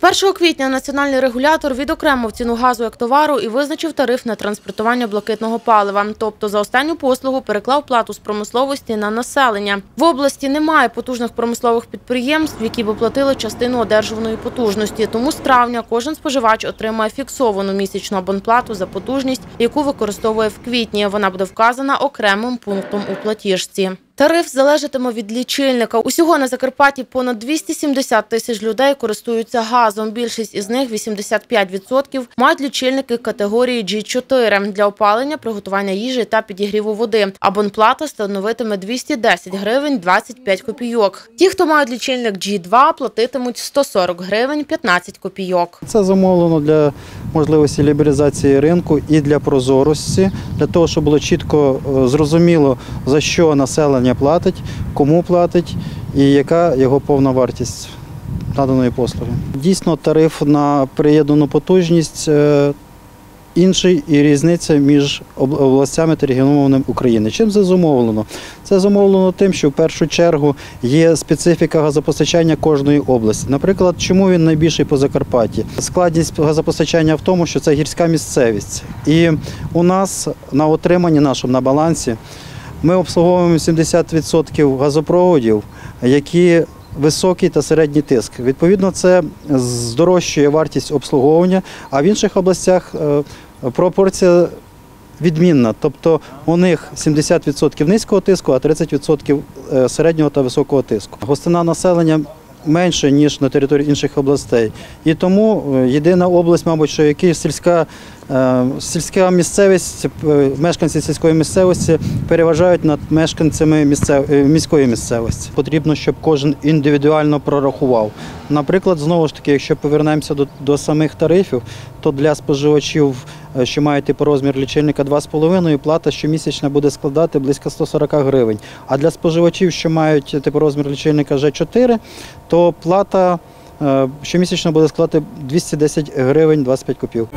1 квітня національний регулятор відокремив ціну газу як товару і визначив тариф на транспортування блакитного палива. Тобто за останню послугу переклав плату з промисловості на населення. В області немає потужних промислових підприємств, які б оплатили частину одержуваної потужності. Тому з травня кожен споживач отримає фіксовану місячну абонплату за потужність, яку використовує в квітні. Вона буде вказана окремим пунктом у платіжці. Тариф залежатиме від лічильника. Усього на Закарпатті понад 270 тисяч людей користуються газом. Більшість із них 85% мають лічильники категорії G4 для опалення, приготування їжі та підігріву води. Абонплата становитиме 210 гривень 25 копійок. Ті, хто мають лічильник G2, платитимуть 140 гривень 15 копійок. Це замовлено для можливості лібералізації ринку і для прозорості, для того, щоб було чітко е, зрозуміло, за що населення платить, кому платить і яка його повна вартість наданої послуги. Дійсно, тариф на приєднану потужність е, інший і різниця між областями та регіонами України. Чим це зумовлено? Це зумовлено тим, що в першу чергу є специфіка газопостачання кожної області. Наприклад, чому він найбільший по Закарпатті? Складність газопостачання в тому, що це гірська місцевість. І у нас на отриманні нашому на балансі ми обслуговуємо 70% газопроводів, які високий та середній тиск. Відповідно, це здорожчує вартість обслуговування, а в інших областях е, пропорція відмінна. Тобто у них 70% низького тиску, а 30% е, середнього та високого тиску. Гостина населення менше, ніж на території інших областей. І тому е, єдина область, мабуть, що яка сільська, е, сільська місцевість, е, мешканці сільської місцевості переважають над мешканцями місцев, міської місцевості. Потрібно, щоб кожен індивідуально прорахував. Наприклад, знову ж таки, якщо повернемося до, до самих тарифів, то для споживачів, що мають типу розмір лічильника 2,5, плата щомісячна буде складати близько 140 гривень. А для споживачів, що мають типу розмір лічильника G4, то плата е, щомісячно буде складати 210 гривень 25 копійок.